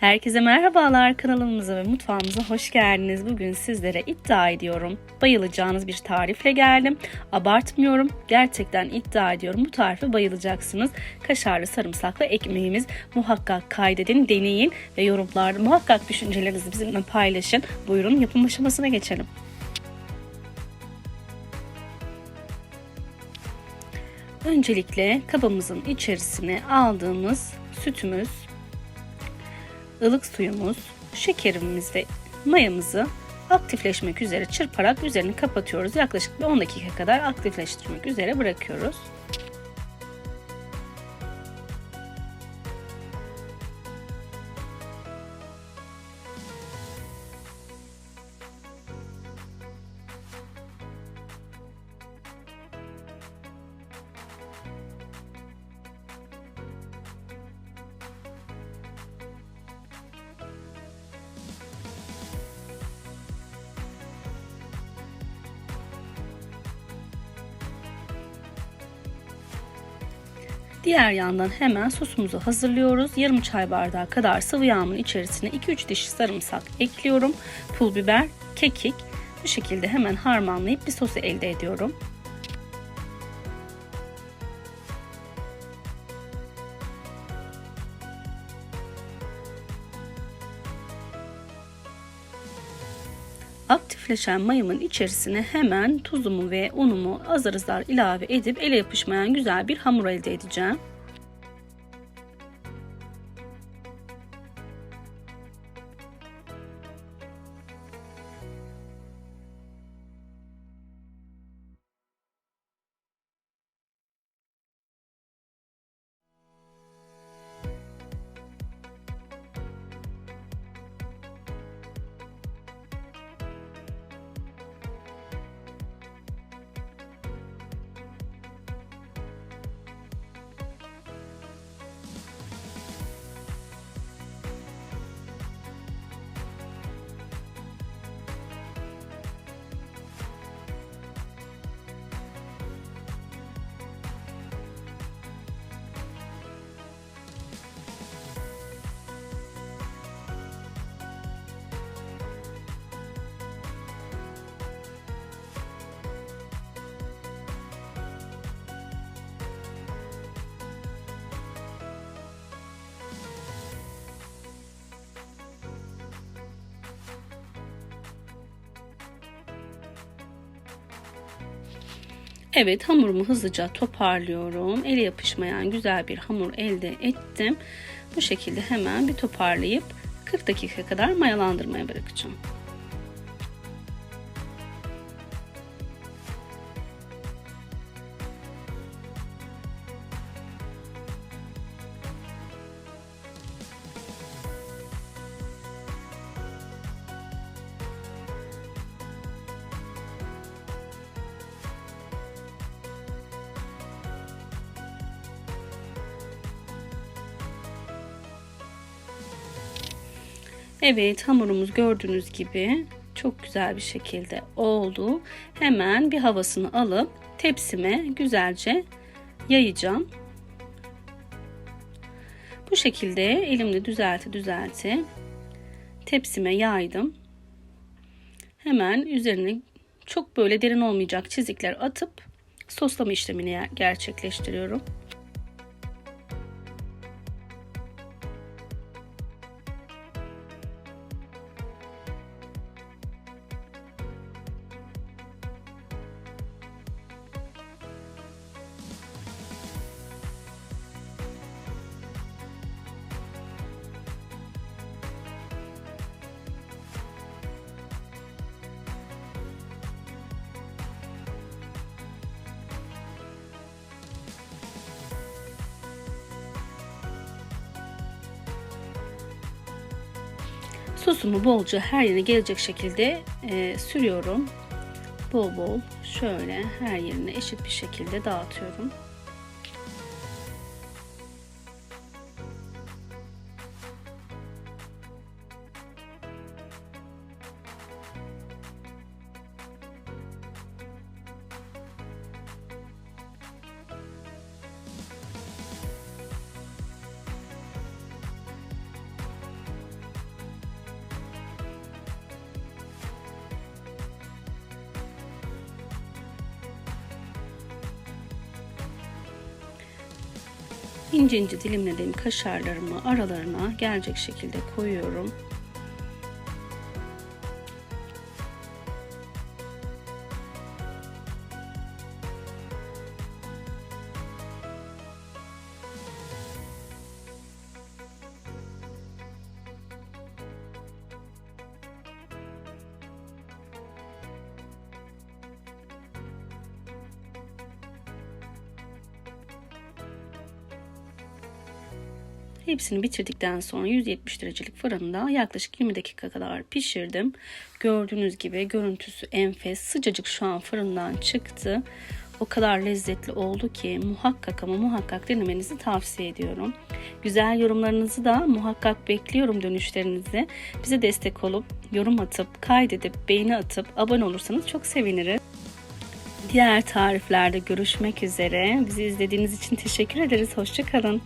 Herkese merhabalar kanalımıza ve mutfağımıza hoş geldiniz. Bugün sizlere iddia ediyorum bayılacağınız bir tarifle geldim. Abartmıyorum gerçekten iddia ediyorum bu tarife bayılacaksınız. Kaşarlı sarımsaklı ekmeğimiz muhakkak kaydedin deneyin ve yorumlarda muhakkak düşüncelerinizi bizimle paylaşın. Buyurun yapım aşamasına geçelim. Öncelikle kabımızın içerisine aldığımız sütümüz, ılık suyumuz, şekerimiz ve mayamızı aktifleşmek üzere çırparak üzerini kapatıyoruz. Yaklaşık bir 10 dakika kadar aktifleştirmek üzere bırakıyoruz. Diğer yandan hemen sosumuzu hazırlıyoruz. Yarım çay bardağı kadar sıvı yağımın içerisine 2-3 diş sarımsak ekliyorum. Pul biber, kekik bu şekilde hemen harmanlayıp bir sosu elde ediyorum. Aktifleşen mayamın içerisine hemen tuzumu ve unumu azar azar ilave edip ele yapışmayan güzel bir hamur elde edeceğim. Evet hamurumu hızlıca toparlıyorum. Ele yapışmayan güzel bir hamur elde ettim. Bu şekilde hemen bir toparlayıp 40 dakika kadar mayalandırmaya bırakacağım. Evet hamurumuz gördüğünüz gibi çok güzel bir şekilde oldu. Hemen bir havasını alıp tepsime güzelce yayacağım. Bu şekilde elimle düzelti düzelti tepsime yaydım. Hemen üzerine çok böyle derin olmayacak çizikler atıp soslama işlemini gerçekleştiriyorum. Sosumu bolca her yerine gelecek şekilde e, sürüyorum. Bol bol şöyle her yerine eşit bir şekilde dağıtıyorum. İnce ince dilimlediğim kaşarlarımı aralarına gelecek şekilde koyuyorum. Hepsini bitirdikten sonra 170 derecelik fırında yaklaşık 20 dakika kadar pişirdim. Gördüğünüz gibi görüntüsü enfes. Sıcacık şu an fırından çıktı. O kadar lezzetli oldu ki muhakkak ama muhakkak denemenizi tavsiye ediyorum. Güzel yorumlarınızı da muhakkak bekliyorum dönüşlerinizi. Bize destek olup yorum atıp kaydedip beğeni atıp abone olursanız çok seviniriz. Diğer tariflerde görüşmek üzere. Bizi izlediğiniz için teşekkür ederiz. Hoşçakalın.